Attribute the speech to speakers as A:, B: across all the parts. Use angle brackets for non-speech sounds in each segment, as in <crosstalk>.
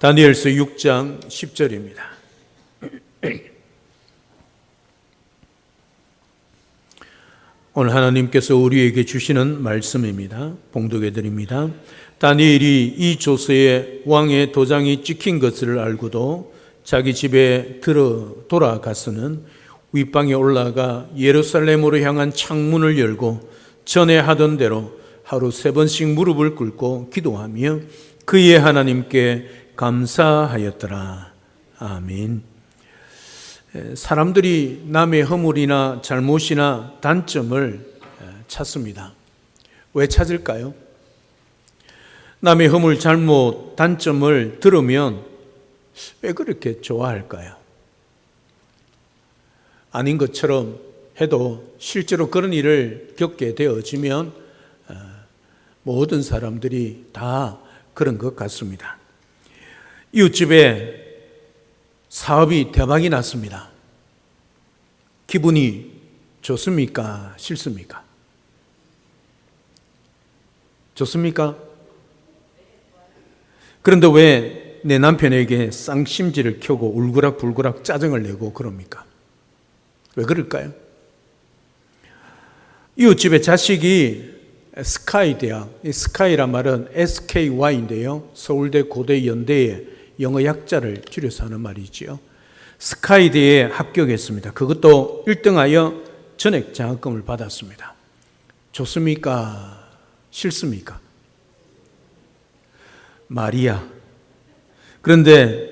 A: 다니엘서 6장 10절입니다. <clears throat> 오늘 하나님께서 우리에게 주시는 말씀입니다. 봉독해 드립니다. 다니엘이 이 조서에 왕의 도장이 찍힌 것을 알고도 자기 집에 들어 돌아가서는 윗방에 올라가 예루살렘으로 향한 창문을 열고 전에 하던 대로 하루 세 번씩 무릎을 꿇고 기도하며 그의 하나님께 감사하였더라. 아멘. 사람들이 남의 허물이나 잘못이나 단점을 찾습니다. 왜 찾을까요? 남의 허물, 잘못, 단점을 들으면 왜 그렇게 좋아할까요? 아닌 것처럼 해도 실제로 그런 일을 겪게 되어지면 모든 사람들이 다 그런 것 같습니다. 이웃집에 사업이 대박이 났습니다. 기분이 좋습니까? 싫습니까? 좋습니까? 그런데 왜 내 남편에게 쌍심지를 켜고 울그락불그락 짜증을 내고 그럽니까? 왜 그럴까요? 이웃집에 자식이 스카이 대학, 스카이란 말은 SKY인데요. 서울대 고대 연대의 영어 약자를 줄여서 하는 말이지요. 스카이대에 합격했습니다. 그것도 1등하여 전액 장학금을 받았습니다. 좋습니까? 싫습니까? 마리아. 그런데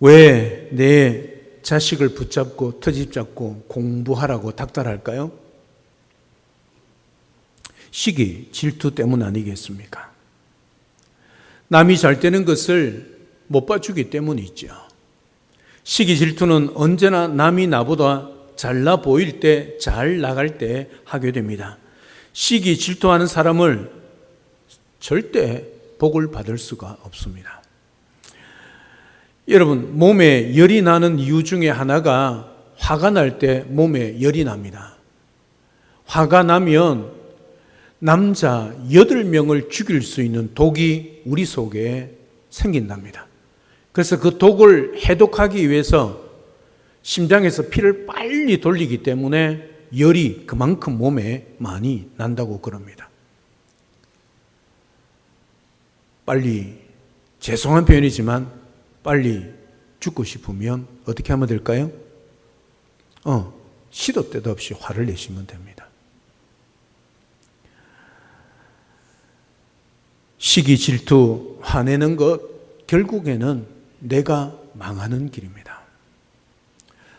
A: 왜 내 자식을 붙잡고 터집 잡고 공부하라고 닥달할까요? 시기, 질투 때문 아니겠습니까? 남이 잘 되는 것을 못 봐주기 때문이죠. 시기 질투는 언제나 남이 나보다 잘나 보일 때, 잘 나갈 때 하게 됩니다. 시기 질투하는 사람을 절대 복을 받을 수가 없습니다. 여러분, 몸에 열이 나는 이유 중에 하나가 화가 날 때 몸에 열이 납니다. 화가 나면 남자 8명을 죽일 수 있는 독이 우리 속에 생긴답니다. 그래서 그 독을 해독하기 위해서 심장에서 피를 빨리 돌리기 때문에 열이 그만큼 몸에 많이 난다고 그럽니다. 빨리, 죄송한 표현이지만 빨리 죽고 싶으면 어떻게 하면 될까요? 어, 시도 때도 없이 화를 내시면 됩니다. 시기, 질투, 화내는 것, 결국에는 내가 망하는 길입니다.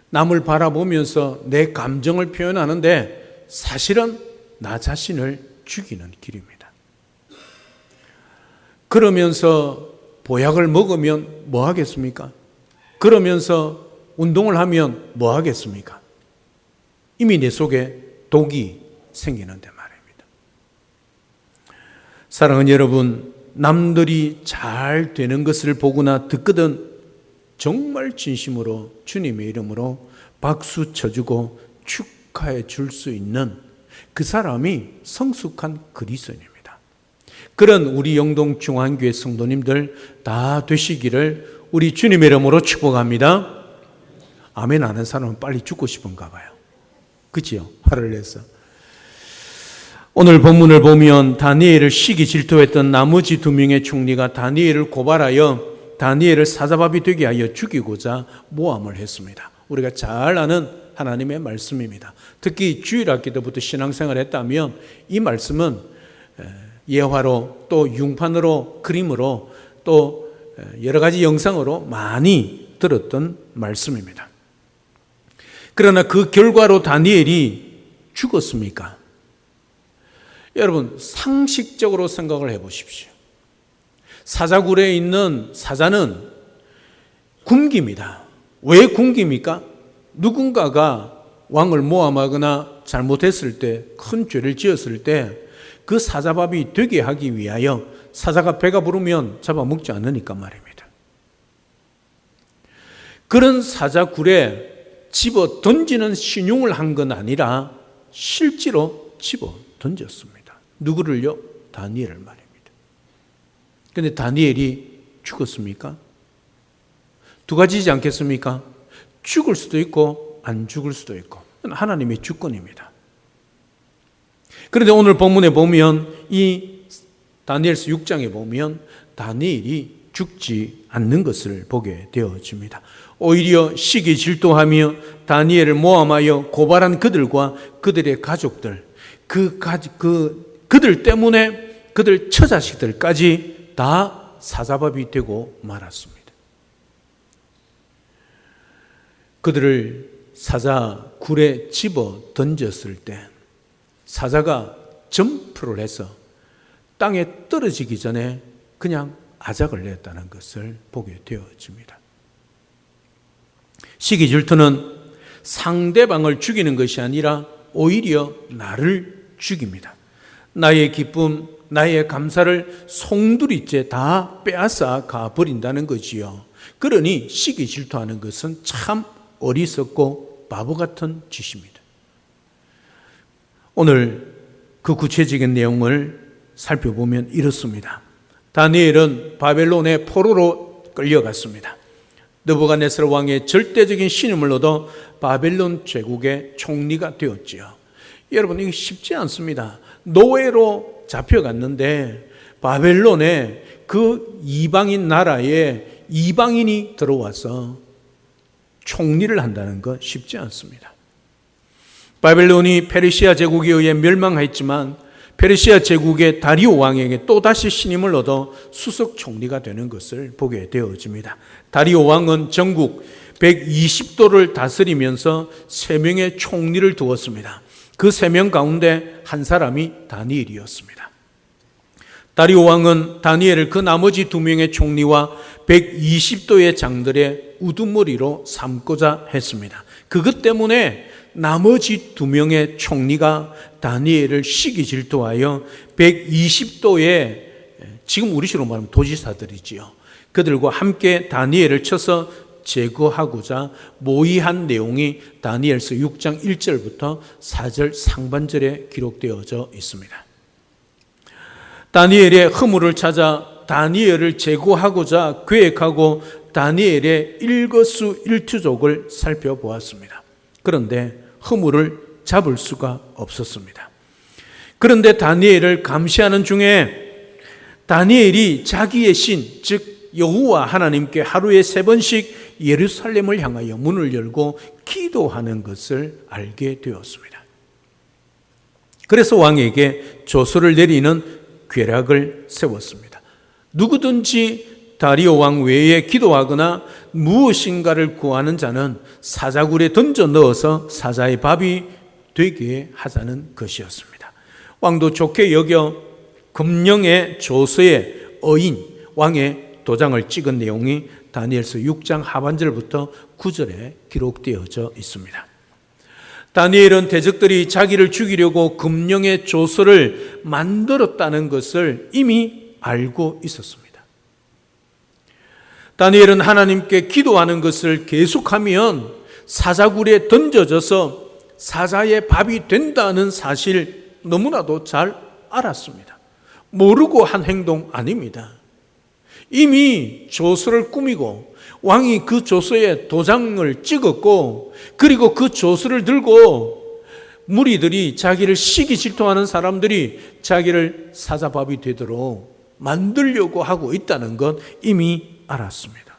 A: 남을 바라보면서 내 감정을 표현하는데 사실은 나 자신을 죽이는 길입니다. 그러면서 보약을 먹으면 뭐 하겠습니까? 그러면서 운동을 하면 뭐 하겠습니까? 이미 내 속에 독이 생기는데 말입니다. 사랑하는 여러분, 남들이 잘 되는 것을 보거나 듣거든 정말 진심으로 주님의 이름으로 박수 쳐주고 축하해 줄 수 있는 그 사람이 성숙한 그리스도입니다. 그런 우리 영동 중앙교회 성도님들 다 되시기를 우리 주님의 이름으로 축복합니다. 아멘 하는 사람은 빨리 죽고 싶은가 봐요. 그지요? 화를 내서. 오늘 본문을 보면 다니엘을 시기 질투했던 나머지 두 명의 총리가 다니엘을 고발하여 다니엘을 사자밥이 되게 하여 죽이고자 모함을 했습니다. 우리가 잘 아는 하나님의 말씀입니다. 특히 주일학 기도부터 신앙생활 했다면 이 말씀은 예화로 또 융판으로 그림으로 또 여러 가지 영상으로 많이 들었던 말씀입니다. 그러나 그 결과로 다니엘이 죽었습니까? 여러분, 상식적으로 생각을 해 보십시오. 사자굴에 있는 사자는 굶깁니다. 왜 굶깁니까? 누군가가 왕을 모함하거나 잘못했을 때, 큰 죄를 지었을 때, 그 사자밥이 되게 하기 위하여 사자가 배가 부르면 잡아먹지 않으니까 말입니다. 그런 사자굴에 집어 던지는 신용을 한 건 아니라 실제로 집어 던졌습니다. 누구를요? 다니엘을 말입니다. 근데 다니엘이 죽었습니까? 두 가지지 않겠습니까? 죽을 수도 있고 안 죽을 수도 있고 하나님의 주권입니다. 그런데 오늘 본문에 보면 이 다니엘서 6장에 보면 다니엘이 죽지 않는 것을 보게 되어집니다. 오히려 시기 질투하며 다니엘을 모함하여 고발한 그들과 그들의 가족들, 그, 가, 그, 그들 때문에 그들 처자식들까지 다 사자밥이 되고 말았습니다. 그들을 사자 굴에 집어 던졌을 때 사자가 점프를 해서 땅에 떨어지기 전에 그냥 아작을 냈다는 것을 보게 되어집니다. 시기 질투는 상대방을 죽이는 것이 아니라 오히려 나를 죽입니다. 나의 기쁨, 나의 감사를 송두리째 다 빼앗아 가 버린다는 거지요. 그러니 시기 질투하는 것은 참 어리석고 바보 같은 짓입니다. 오늘 그 구체적인 내용을 살펴보면 이렇습니다. 다니엘은 바벨론의 포로로 끌려갔습니다. 느부갓네살 왕의 절대적인 신임을 얻어 바벨론 제국의 총리가 되었지요. 여러분 이게 쉽지 않습니다. 노예로 잡혀갔는데 바벨론에 그 이방인 나라에 이방인이 들어와서 총리를 한다는 것 쉽지 않습니다. 바벨론이 페르시아 제국에 의해 멸망했지만 페르시아 제국의 다리오 왕에게 또다시 신임을 얻어 수석 총리가 되는 것을 보게 되어집니다. 다리오 왕은 전국 120도를 다스리면서 세 명의 총리를 두었습니다. 그 세 명 가운데 한 사람이 다니엘이었습니다. 다리오 왕은 다니엘을 그 나머지 두 명의 총리와 120도의 장들의 우두머리로 삼고자 했습니다. 그것 때문에 나머지 두 명의 총리가 다니엘을 시기 질투하여 120도의 지금 우리 식으로 말하면 도지사들이지요. 그들과 함께 다니엘을 쳐서 제거하고자 모의한 내용이 다니엘서 6장 1절부터 4절 상반절에 기록되어져 있습니다. 다니엘의 허물을 찾아 다니엘을 제거하고자 계획하고 다니엘의 일거수 일투족을 살펴보았습니다. 그런데 허물을 잡을 수가 없었습니다. 그런데 다니엘을 감시하는 중에 다니엘이 자기의 신, 즉 여호와 하나님께 하루에 세 번씩 예루살렘을 향하여 문을 열고 기도하는 것을 알게 되었습니다. 그래서 왕에게 조서를 내리는 괴락을 세웠습니다. 누구든지 다리오 왕 외에 기도하거나 무엇인가를 구하는 자는 사자굴에 던져 넣어서 사자의 밥이 되게 하자는 것이었습니다. 왕도 좋게 여겨 금령의 조서의 어인 왕의 도장을 찍은 내용이 다니엘서 6장 하반절부터 9절에 기록되어져 있습니다. 다니엘은 대적들이 자기를 죽이려고 금령의 조서를 만들었다는 것을 이미 알고 있었습니다. 다니엘은 하나님께 기도하는 것을 계속하면 사자굴에 던져져서 사자의 밥이 된다는 사실 너무나도 잘 알았습니다. 모르고 한 행동 아닙니다. 이미 조서를 꾸미고 왕이 그 조서에 도장을 찍었고 그리고 그 조서를 들고 무리들이 자기를 시기 질투하는 사람들이 자기를 사자밥이 되도록 만들려고 하고 있다는 것 이미 알았습니다.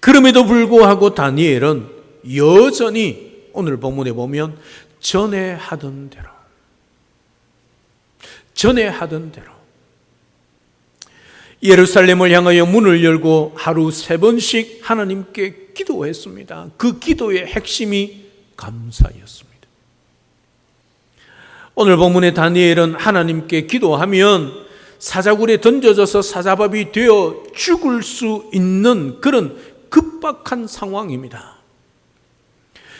A: 그럼에도 불구하고 다니엘은 여전히 오늘 본문에 보면 전에 하던 대로 전에 하던 대로 예루살렘을 향하여 문을 열고 하루 세 번씩 하나님께 기도했습니다. 그 기도의 핵심이 감사였습니다. 오늘 본문의 다니엘은 하나님께 기도하면 사자굴에 던져져서 사자밥이 되어 죽을 수 있는 그런 급박한 상황입니다.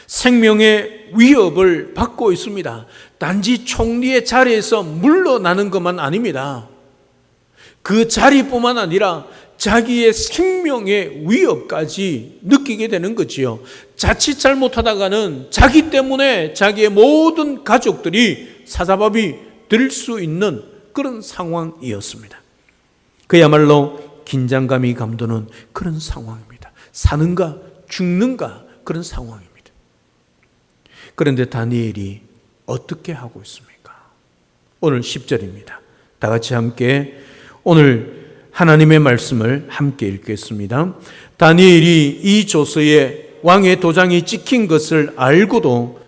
A: 생명의 위협을 받고 있습니다. 단지 총리의 자리에서 물러나는 것만 아닙니다. 그 자리뿐만 아니라 자기의 생명의 위협까지 느끼게 되는 거지요. 자칫 잘못하다가는 자기 때문에 자기의 모든 가족들이 사자밥이 될 수 있는 그런 상황이었습니다. 그야말로 긴장감이 감도는 그런 상황입니다. 사는가 죽는가 그런 상황입니다. 그런데 다니엘이 어떻게 하고 있습니까? 오늘 10절입니다. 다 같이 함께 오늘 하나님의 말씀을 함께 읽겠습니다. 다니엘이 이 조서에 왕의 도장이 찍힌 것을 알고도